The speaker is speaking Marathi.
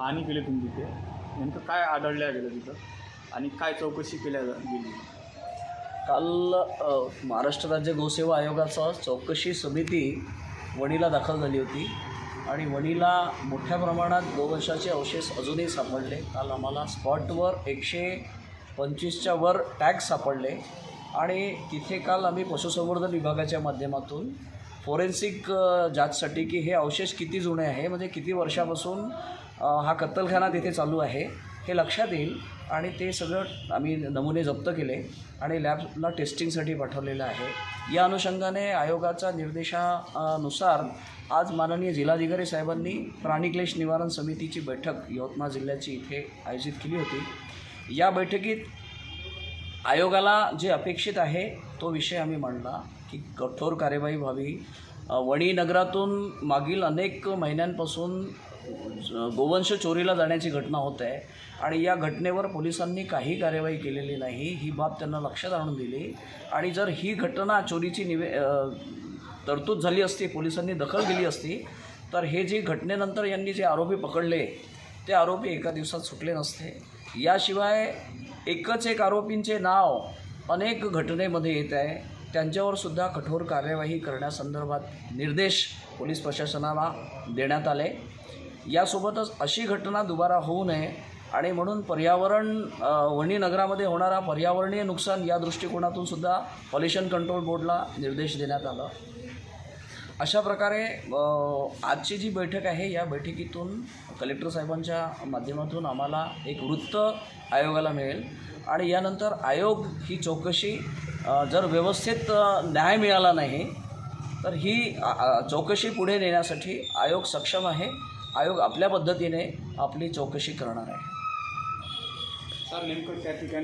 पाहणी केली तुम्ही तिथे? नेमकं काय आढळल्या गेलं तिथं? आणि काय चौकशी केल्या जा- गेली? काल महाराष्ट्र राज्य गोसेवा आयोगाचा चौकशी समिती वणीला दाखल झाली होती. आणि वणीला मोठ्या प्रमाणात गोवंशाचे अवशेष अजूनही सापडले. काल आम्हाला स्पॉटवर एकशे पंचवीसच्या वर टॅग सापडले. आणि तिथे काल आम्ही पशुसंवर्धन विभागाच्या माध्यमातून फोरेन्सिक जातसाठी जाचसाठी की हे अवशेष किती जुने आहे म्हणजे किती वर्षापासून हा कत्तलखाना तिथे चालू आहे. हे लक्षात येईल आणि ते सगळं आम्ही नमुने जप्त केले आणि लॅबला टेस्टिंगसाठी पाठवलेलं आहे. या अनुषंगाने आयोगाच्या निर्देशानुसार आज माननीय जिल्हाधिकारी साहेबांनी प्राणीक्लेश निवारण समितीची बैठक यवतमाळ जिल्ह्याची इथे आयोजित केली होती. या बैठकीत आयोगाला जे अपेक्षित आहे तो विषय आम्ही मांडला की कठोर कार्यवाही व्हावी. वणी नगरातून मागील अनेक महिन्यांपासून गोवंश चोरीला जाण्याची घटना होत आहे आणि या घटनेवर पोलिसांनी काही कार्यवाही केलेली नाही. ही बाब त्यांना लक्षात आणून दिली. आणि जर ही घटना चोरीची निवे तरतूद झाली असती पोलिसांनी दखल दिली असती तर हे जे घटनेनंतर यांनी जे आरोपी पकडले ते आरोपी एका दिवसात सुटले नसते. याशिवाय एकच एक आरोपींचे नाव अनेक घटनेमध्ये येत आहे. त्यांच्यावरसुद्धा कठोर कार्यवाही करण्यासंदर्भात निर्देश पोलीस प्रशासनाला देण्यात आले. यासोबतच अशी घटना दुबारा होऊ नये आणि म्हणून पर्यावरण वणी नगरामध्ये होणारा पर्यावरणीय नुकसान या दृष्टिकोनातून सुद्धा पॉल्युशन कंट्रोल बोर्डला निर्देश देण्यात आला. अशा प्रकारे आजची जी बैठक आहे या बैठकीतून कलेक्टर साहेबांच्या माध्यमातून आम्हाला एक वृत्त आयोगाला मिळेल. आणि यानंतर आयोग ही चौकशी जर व्यवस्थित न्याय मिळाला नाही तर ही चौकशी पुढे नेण्यासाठी आयोग सक्षम आहे. आयोग आपल्या पद्धतीने आपली चौकशी करणार आहे. सर नेमकं त्या ठिकाणी